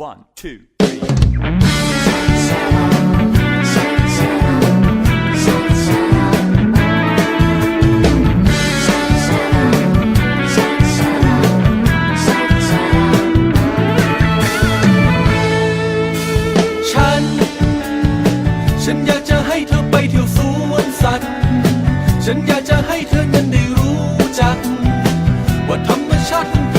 One, two, ฉัน ฉันอยากจะให้เธอไปเที่ยวสวนสัตว์ ฉันอยากจะให้เธอนั้นได้รู้จัก ว่าธรรมชาติ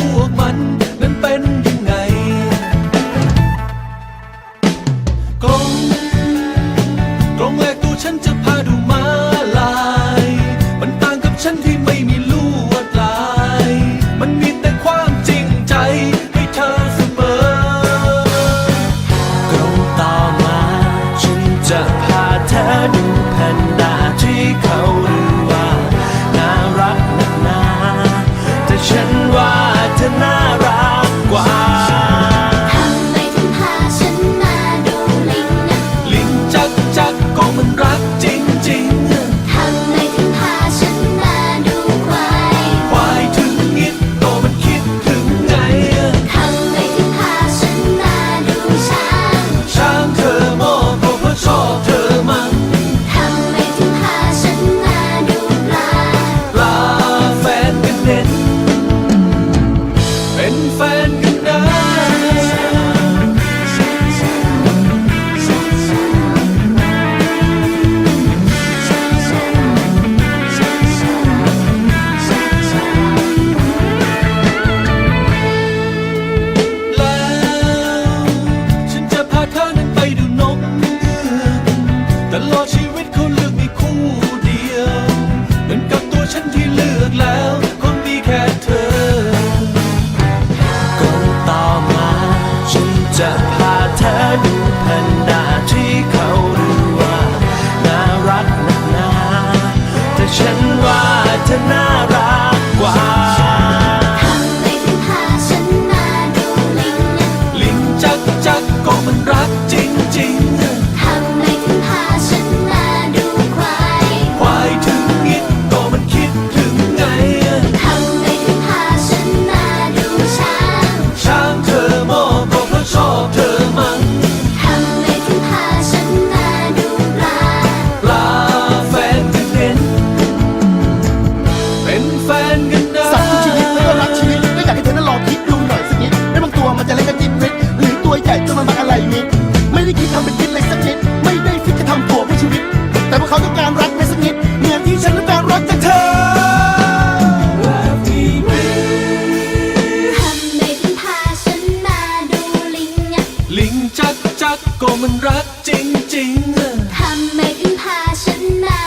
ชักชักก็มันรักจริงๆ ทำไมถึงพาฉันมา